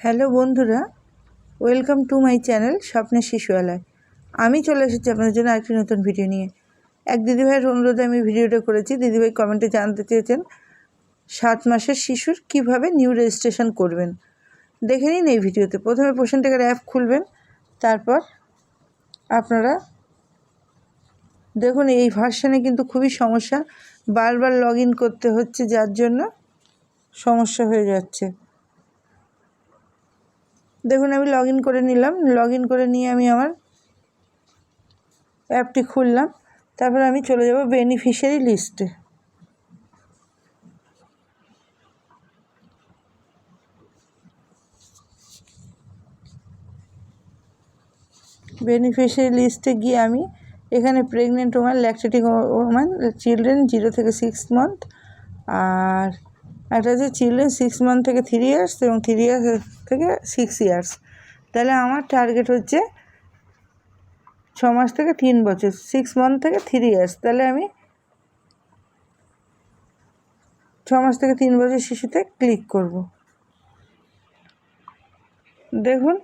Hello বন্ধুরা, welcome to my channel স্বপ্নের শিশুয়ালয় আমি চলে এসেছি আপনাদের জন্য আরেকটি নতুন ভিডিও নিয়ে। এক দিদিভাইয়ের অনুরোধে আমি ভিডিওটা করেছি। দিদিভাই কমেন্টে জানতে চেয়েছেন, সাত মাসের শিশুর কীভাবে নিউ রেজিস্ট্রেশন করবেন? দেখে নিন এই ভিডিওতে। প্রথমে পোষণ টেকার অ্যাপ খুলবেন, তারপর আপনারা দেখুন এই ভার্সানে কিন্তু খুবই সমস্যা। বারবার লগ করতে হচ্ছে, যার জন্য সমস্যা হয়ে যাচ্ছে। দেখুন, আমি লগ করে নিলাম। লগ করে নিয়ে আমি আমার অ্যাপটি খুললাম। তারপর আমি চলে যাব বেনিফিশিয়ারি লিস্টে বেনিফিশিয়ারি লিস্টে গিয়ে আমি এখানে pregnant woman lactating woman children zero থেকে সিক্স মান্থ আর একটা হচ্ছে চিলড্রেন সিক্স মান্থ থেকে থ্রি ইয়ার্স এবং থ্রি ইয়ার্স থেকে সিক্স ইয়ার্স তাহলে আমার টার্গেট হচ্ছে ছ মাস থেকে তিন বছর সিক্স মান্থ থেকে থ্রি ইয়ার্স তাহলে আমি ছ মাস থেকে তিন বছর শিশুতে ক্লিক করব। দেখুন,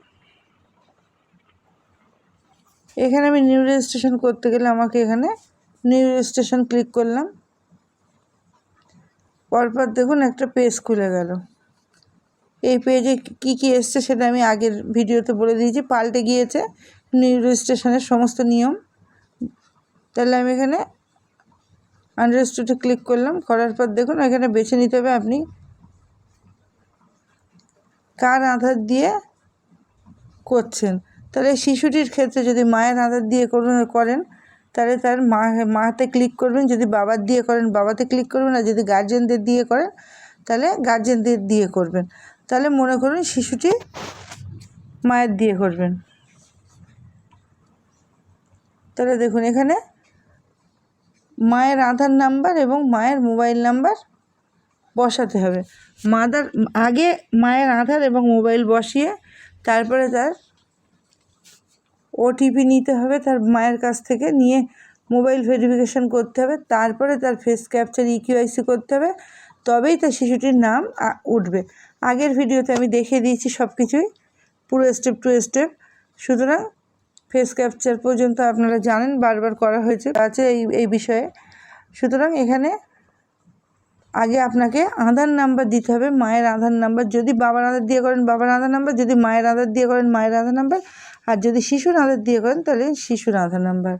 এখানে আমি নিউ রেজিস্ট্রেশন করতে গেলে আমাকে এখানে নিউ রেজিস্ট্রেশন ক্লিক করলাম। পরপর দেখুন একটা পেজ খুলে গেল। এই পেজে কি কি এসছে সেটা আমি আগের ভিডিওতে বলে দিয়েছি। পাল্টে গিয়েছে নিউ রেজিস্ট্রেশনের সমস্ত নিয়ম। তাহলে আমি এখানে আন্ডারস্টুডে ক্লিক করলাম। করার পর দেখুন এখানে বেছে নিতে হবে আপনি কার আধার দিয়ে করছেন। তাহলে শিশুটির ক্ষেত্রে যদি মায়ের আধার দিয়ে করেন তাহলে তার মা মাতে ক্লিক করবেন, যদি বাবার দিয়ে করেন, বাবাতে ক্লিক করবেন, আর যদি গার্জেনদের দিয়ে করেন, তাহলে গার্জেনদের দিয়ে করবেন। তাহলে মনে করুন শিশুটি মায়ের দিয়ে করবেন। তাহলে দেখুন এখানে মায়ের আধার নাম্বার এবং মায়ের মোবাইল নাম্বার বসাতে হবে। মাদার, আগে মায়ের আধার এবং মোবাইল বসিয়ে তারপরে তার ওটিপি নিতে হবে, তার মায়ের কাছ থেকে নিয়ে মোবাইল ভেরিফিকেশান করতে হবে, তারপরে তার ফেস ক্যাপচার ইকিউআইসি করতে হবে, তবেই তার শিশুটির নাম উঠবে। আগের ভিডিওতে আমি দেখিয়ে দিয়েছি সব কিছুই পুরো স্টেপ টু স্টেপ সুতরাং ফেস ক্যাপচার পর্যন্ত আপনারা জানেন, বারবার করা হয়েছে, আছে এই এই বিষয়ে। সুতরাং এখানে আগে আপনাকে আধার নাম্বার দিতে হবে, মায়ের আধার নাম্বার। যদি বাবার আধার দিয়ে করেন, বাবার আধার নাম্বার। যদি মায়ের আধার দিয়ে করেন, মায়ের আধার নাম্বার। আর যদি শিশুর আধার দিয়ে করেন, তাহলে শিশুর আধার নাম্বার।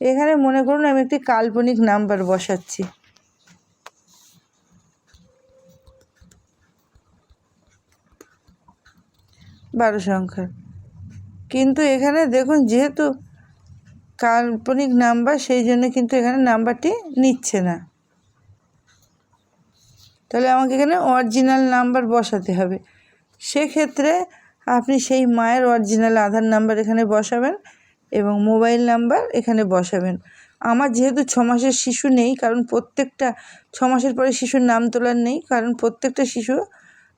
এখানে মনে করুন আমি একটি কাল্পনিক নাম্বার বসাচ্ছি। বারো সংখ্যার। কিন্তু এখানে দেখুন, যেহেতু কাল্পনিক নাম্বার, সেই জন্য কিন্তু এখানে নাম্বারটি নিচ্ছে না। তাহলে আমাকে এখানে অরিজিনাল নাম্বার বসাতে হবে। সেক্ষেত্রে আপনি সেই মায়ের অরিজিনাল আধার নাম্বার এখানে বসাবেন এবং মোবাইল নাম্বার এখানে বসাবেন। আমার যেহেতু ছ মাসের শিশু নেই, কারণ প্রত্যেকটা ছ মাসের পরে শিশুর নাম তোলার নেই, কারণ প্রত্যেকটা শিশু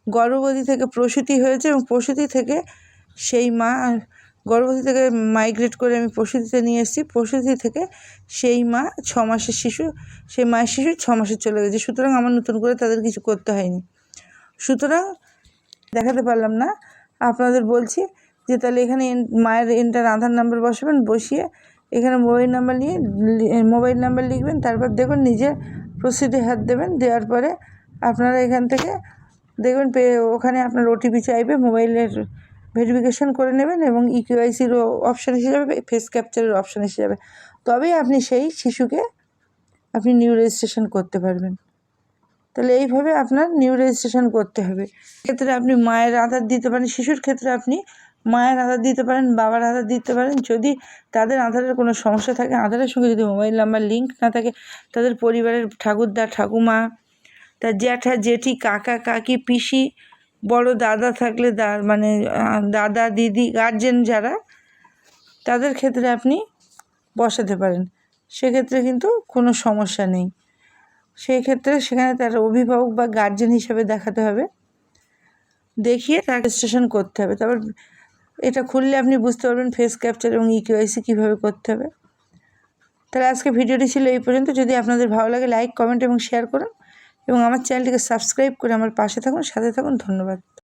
গর্ভবতী থেকে প্রসূতি হয়েছে এবং প্রসূতি থেকে সেই মা গর্ভবতী থেকে মাইগ্রেট করে আমি প্রসূতিতে নিয়ে এসেছি। প্রসূতি থেকে সেই মা ছ মাসের শিশু, সেই মায়ের শিশু ছ মাসে চলে গেছে। সুতরাং আমার নতুন করে তাদের কিছু করতে হয়নি। সুতরাং দেখাতে পারলাম না। আপনাদের বলছি যে তাহলে এখানে মায়ের এন্টার আধার নাম্বার বসাবেন, বসিয়ে এখানে মোবাইল নাম্বার নিয়ে মোবাইল নাম্বার লিখবেন, তারপর দেখুন নিজে প্রসিডে হাত দেবেন, দেওয়ার পরে আপনারা এখান থেকে দেখবেন ওখানে আপনার ওটিপি চাইবে, মোবাইলের ভেরিফিকেশান করে নেবেন এবং ইকিউআইসির অপশান এসে যাবে ফেস ক্যাপচারের অপশান এসে যাবে। তবেই আপনি সেই শিশুকে আপনি নিউ রেজিস্ট্রেশন করতে পারবেন। তাহলে এইভাবে আপনার নিউ রেজিস্ট্রেশন করতে হবে। ক্ষেত্রে আপনি মায়ের আধার দিতে পারেন, শিশুর ক্ষেত্রে আপনি মায়ের আধার দিতে পারেন, বাবার আধার দিতে পারেন। যদি তাদের আধারের কোনো সমস্যা থাকে, আধারের সঙ্গে যদি মোবাইল নাম্বার লিঙ্ক না থাকে, তাদের পরিবারের ঠাকুরদা, ঠাকুমা, তার জ্যাঠা, জেঠি, কাকা, কাকি, পিসি বড় দাদা থাকলে দা মানে দাদা, দিদি গার্জেন যারা, তাদের ক্ষেত্রে আপনি বসাতে পারেন। সেক্ষেত্রে কিন্তু কোনো সমস্যা নেই। সেই ক্ষেত্রে সেখানে তার অভিভাবক বা গার্জেন হিসেবে দেখাতে হবে। দেখিয়ে তার রেজিস্ট্রেশন করতে হবে। তারপর এটা খুললে আপনি বুঝতে পারবেন ফেস ক্যাপচার এবং ইকিউআইসি কীভাবে করতে হবে। তাহলে আজকে ভিডিওটি ছিল এই পর্যন্ত। যদি আপনাদের ভালো লাগে লাইক কমেন্ট এবং শেয়ার করুন। এবং আমার চ্যানেলটিকে সাবস্ক্রাইব করে আমার পাশে থাকুন সাথে থাকুন। ধন্যবাদ।